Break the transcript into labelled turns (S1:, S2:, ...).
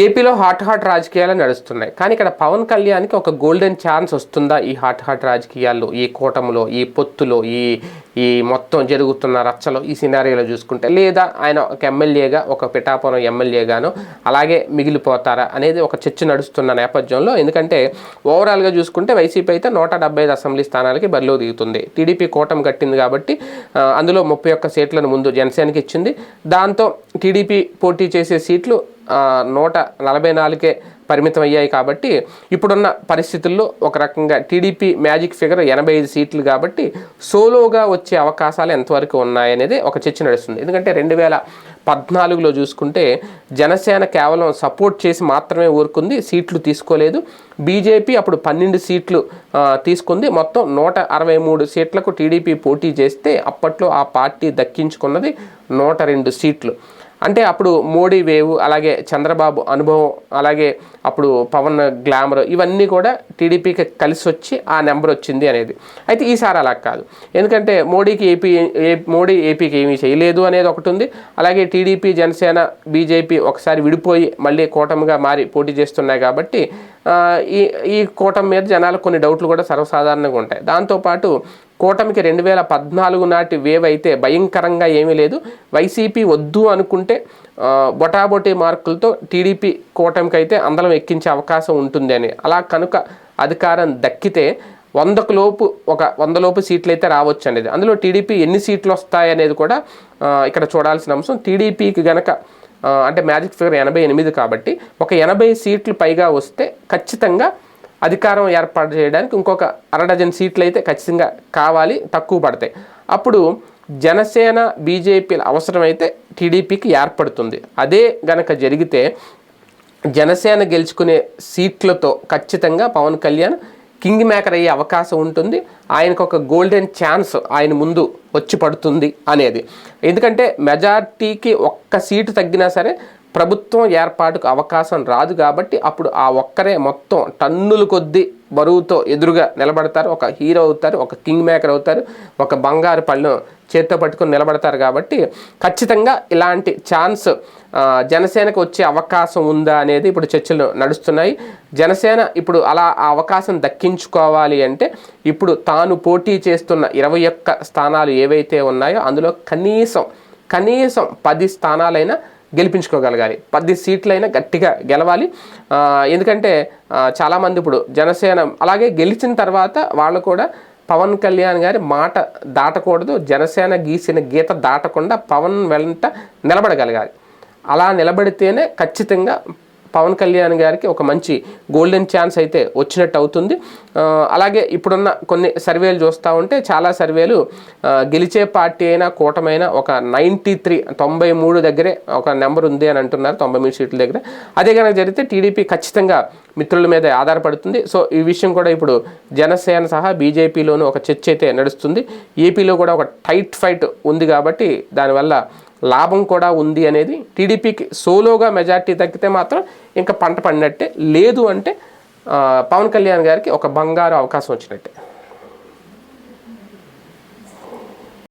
S1: ఏపీలో hot hot రాజకీయాలు నడుస్తున్నాయి. కానీ ఇక్కడ పవన్ కళ్యాణ్కి ఒక గోల్డెన్ ఛాన్స్ వస్తుందా ఈ హాట్ హాట్ రాజకీయాల్లో? ఈ కూటమిలో ఈ పొత్తులో ఈ ఈ మొత్తం జరుగుతున్న రచ్చలో ఈ సినారియోలో చూసుకుంటే లేదా ఆయన ఒక ఎమ్మెల్యేగా ఒక పిఠాపురం ఎమ్మెల్యేగాను అలాగే మిగిలిపోతారా అనేది ఒక చర్చ నడుస్తున్న నేపథ్యంలో. ఎందుకంటే ఓవరాల్గా చూసుకుంటే వైసీపీ అయితే నూట డెబ్బై ఐదు అసెంబ్లీ స్థానాలకి బరిలో దిగుతుంది. టీడీపీ కూటమి కట్టింది కాబట్టి అందులో ముప్పై ఒక్క సీట్లను ముందు జనసేనకి ఇచ్చింది. దాంతో టీడీపీ పోటీ చేసే సీట్లు నూట నలభై నాలుగే పరిమితం అయ్యాయి కాబట్టి ఇప్పుడున్న పరిస్థితుల్లో ఒక రకంగా టీడీపీ మ్యాజిక్ ఫిగర్ ఎనభై ఐదు సీట్లు కాబట్టి సోలోగా వచ్చే అవకాశాలు ఎంతవరకు ఉన్నాయనేది ఒక చర్చ నడుస్తుంది. ఎందుకంటే రెండు వేల పద్నాలుగులో చూసుకుంటే జనసేన కేవలం సపోర్ట్ చేసి మాత్రమే ఊరుకుంది సీట్లు తీసుకోలేదు. బీజేపీ అప్పుడు పన్నెండు సీట్లు తీసుకుంది. మొత్తం నూట అరవై మూడు సీట్లకు టీడీపీ పోటీ చేస్తే అప్పట్లో ఆ పార్టీ దక్కించుకున్నది నూట రెండు సీట్లు. అంటే అప్పుడు మోడీ వేవ్ అలాగే చంద్రబాబు అనుభవం అలాగే అప్పుడు పవన్ గ్లామర్ ఇవన్నీ కూడా టీడీపీకి కలిసి వచ్చి ఆ నెంబర్ వచ్చింది అనేది. అయితే ఈసారి అలా కాదు. ఎందుకంటే మోడీకి ఏపీ ఏ మోడీ ఏపీకి ఏమీ చేయలేదు అనేది ఒకటి ఉంది. అలాగే టీడీపీ జనసేన బీజేపీ ఒకసారి విడిపోయి మళ్ళీ కూటమిగా మారి పోటీ చేస్తున్నాయి కాబట్టి ఈ ఈ కూటమి మీద జనాలకు కొన్ని డౌట్లు కూడా సర్వసాధారణంగా ఉంటాయి. దాంతోపాటు కూటమికి రెండు వేల పద్నాలుగు నాటి వేవ్ అయితే భయంకరంగా ఏమీ లేదు. వైసీపీ వద్దు అనుకుంటే బొటాబొటీ మార్కులతో టీడీపీ కూటమికి అయితే అందలం ఎక్కించే అవకాశం ఉంటుంది అని. అలా కనుక అధికారం దక్కితే వందకు లోపు ఒక వంద లోపు సీట్లు అయితే రావచ్చు అనేది. అందులో టీడీపీ ఎన్ని సీట్లు వస్తాయి అనేది కూడా ఇక్కడ చూడాల్సిన అంశం. టీడీపీకి గనక అంటే మ్యాజిక్ ఫిగర్ ఎనభై ఎనిమిది కాబట్టి ఒక ఎనభై సీట్లు పైగా వస్తే ఖచ్చితంగా అధికారం ఏర్పాటు చేయడానికి ఇంకొక అరడజన్ సీట్లు అయితే ఖచ్చితంగా కావాలి తక్కువ పడతాయి. అప్పుడు జనసేన బీజేపీల అవసరమైతే టీడీపీకి ఏర్పడుతుంది. అదే గనక జరిగితే జనసేన గెలుచుకునే సీట్లతో ఖచ్చితంగా పవన్ కళ్యాణ్ కింగ్ మేకర్ అయ్యే అవకాశం ఉంటుంది. ఆయనకు ఒక గోల్డెన్ ఛాన్స్ ఆయన ముందు వచ్చి పడుతుంది అనేది. ఎందుకంటే మెజార్టీకి ఒక్క సీటు తగ్గినా సరే ప్రభుత్వం ఏర్పాటుకు అవకాశం రాదు కాబట్టి అప్పుడు ఆ ఒక్కరే మొత్తం టన్నులు కొద్దీ బరువుతో ఎదురుగా నిలబడతారు. ఒక హీరో అవుతారు ఒక కింగ్ మేకర్ అవుతారు ఒక బంగారు పళ్ళను చేత్తో పట్టుకుని నిలబడతారు కాబట్టి ఖచ్చితంగా ఇలాంటి ఛాన్స్ జనసేనకు వచ్చే అవకాశం ఉందా అనేది ఇప్పుడు చర్చలు నడుస్తున్నాయి. జనసేన ఇప్పుడు అలా ఆ అవకాశం దక్కించుకోవాలి అంటే ఇప్పుడు తాను పోటీ చేస్తున్న ఇరవై ఒక్క స్థానాలు ఏవైతే ఉన్నాయో అందులో కనీసం కనీసం పది స్థానాలైనా గెలిపించుకోగలగాలి. పది సీట్లైనా గట్టిగా గెలవాలి. ఎందుకంటే చాలామంది ఇప్పుడు జనసేన అలాగే గెలిచిన తర్వాత వాళ్ళు కూడా పవన్ కళ్యాణ్ గారి మాట దాటకూడదు జనసేన గీసిన గీత దాటకుండా పవన్ వెంట నిలబడగలగాలి. అలా నిలబడితేనే ఖచ్చితంగా పవన్ కళ్యాణ్ గారికి ఒక మంచి గోల్డెన్ ఛాన్స్ అయితే వచ్చినట్టు అవుతుంది. అలాగే ఇప్పుడున్న కొన్ని సర్వేలు చూస్తూ ఉంటే చాలా సర్వేలు గెలిచే పార్టీ అయినా కూటమైనా ఒక నైంటీ త్రీ తొంభై మూడు దగ్గరే ఒక నెంబర్ ఉంది అని అంటున్నారు తొంభై మూడు సీట్ల దగ్గర. అదే కనుక జరిగితే టీడీపీ ఖచ్చితంగా మిత్రుల మీద ఆధారపడుతుంది. సో ఈ విషయం కూడా ఇప్పుడు జనసేన సహా బీజేపీలోనూ ఒక చర్చ అయితే నడుస్తుంది. ఏపీలో కూడా ఒక టైట్ ఫైట్ ఉంది కాబట్టి దానివల్ల లాభం కూడా ఉంది అనేది టీడీపీకి సోలోగా మెజార్టీ తగ్గితే మాత్రం ఇంకా పంట పడినట్టే. లేదు అంటే పవన్ కళ్యాణ్ గారికి ఒక బంగారు అవకాశం వచ్చినట్టే.